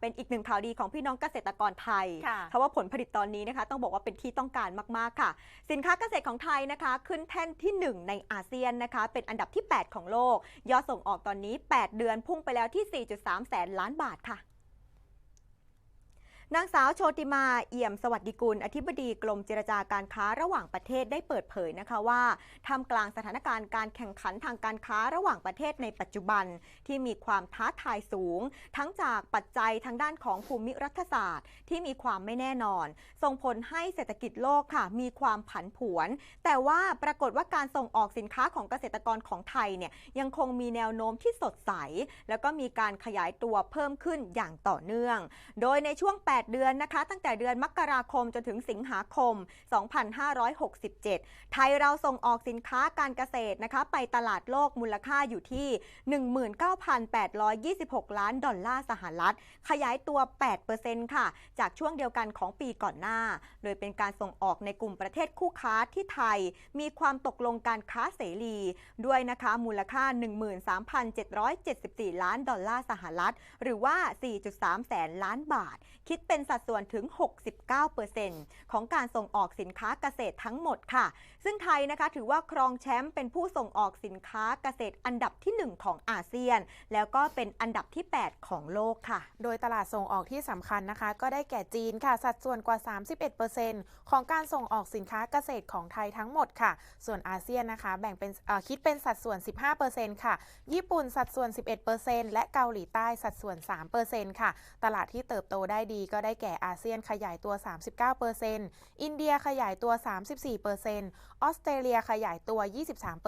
เป็นอีกหนึ่งข่าวดีของพี่น้องเกษตรกรไทยค่ะเพราะว่าผลผลิตตอนนี้นะคะ ต้องบอกว่าเป็นที่ต้องการมากๆค่ะ สินค้าเกษตรของไทยนะคะ ขึ้นแท่นที่ 1 ในอาเซียนนะคะ เป็นอันดับที่ 8 ของโลก ยอดส่งออกตอนนี้ 8 เดือนพุ่งไปแล้วที่ 4.3 แสนล้านบาทค่ะ นางสาวโชติมาเอี่ยมสวัสดิกุล อธิบดีกรมเจรจาการค้าระหว่างประเทศได้เปิดเผยนะคะว่าท่ามกลางสถานการณ์การแข่งขันทางการค้าระหว่างประเทศในปัจจุบันที่มีความท้าทายสูง ทั้งจากปัจจัยทางด้านของภูมิรัฐศาสตร์ ที่มีความไม่แน่นอน ส่งผลให้เศรษฐกิจโลกค่ะ มีความผันผวน แต่ว่าปรากฏว่าการส่งออกสินค้าของเกษตรกรของไทยเนี่ยยังคงมีแนวโน้มที่สดใส แล้วก็มีการขยายตัวเพิ่มขึ้นอย่างต่อเนื่อง โดยในช่วง8เดือนนะคะ ตั้งแต่เดือนมกราคมจนถึงสิงหาคม 2567 ไทยเราส่งออกสินค้าการเกษตรนะคะไปตลาดโลกมูลค่าอยู่ที่ 19,826 ล้านดอลลาร์สหรัฐ ขยายตัว 8%ค่ะ จากช่วงเดียวกันของปีก่อนหน้า โดยเป็นการส่งออกในกลุ่มประเทศคู่ค้าที่ไทย มีความตกลงการค้าเสรี ด้วยนะคะมูลค่า 13,774 ล้านดอลลาร์สหรัฐ หรือว่า 4.3 แสนล้านบาท คิดเป็นสัดส่วนถึง 69%ของการส่งออกสินค้าเกษตรทั้งหมดค่ะ ซึ่งไทยนะคะถือว่าครองแชมป์เป็นผู้ส่งออกสินค้าเกษตรอันดับที่ 1 ของอาเซียน แล้วก็เป็นอันดับที่ 8 ของโลกค่ะ โดยตลาดส่งออกที่สำคัญนะคะ ก็ได้แก่จีนค่ะ สัดส่วนกว่า 31%ของการส่งออกสินค้าเกษตรของไทยทั้งหมดค่ะ ส่วนอาเซียนนะคะ แบ่งเป็นคิดเป็นสัดส่วน 15%ค่ะ ญี่ปุ่นสัดส่วน 11%และเกาหลีใต้สัดส่วน 3%ค่ะ ตลาดที่เติบโตได้ดีก็ก็ได้แก่อาเซียนขยายตัว 39%อินเดียขยายตัว 34%ออสเตรเลียขยายตัว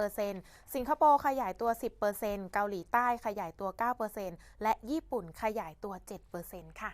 23%สิงคโปร์ขยายตัว 10%เกาหลีใต้ขยายตัว 9%และญี่ปุ่นขยายตัว 7%ค่ะ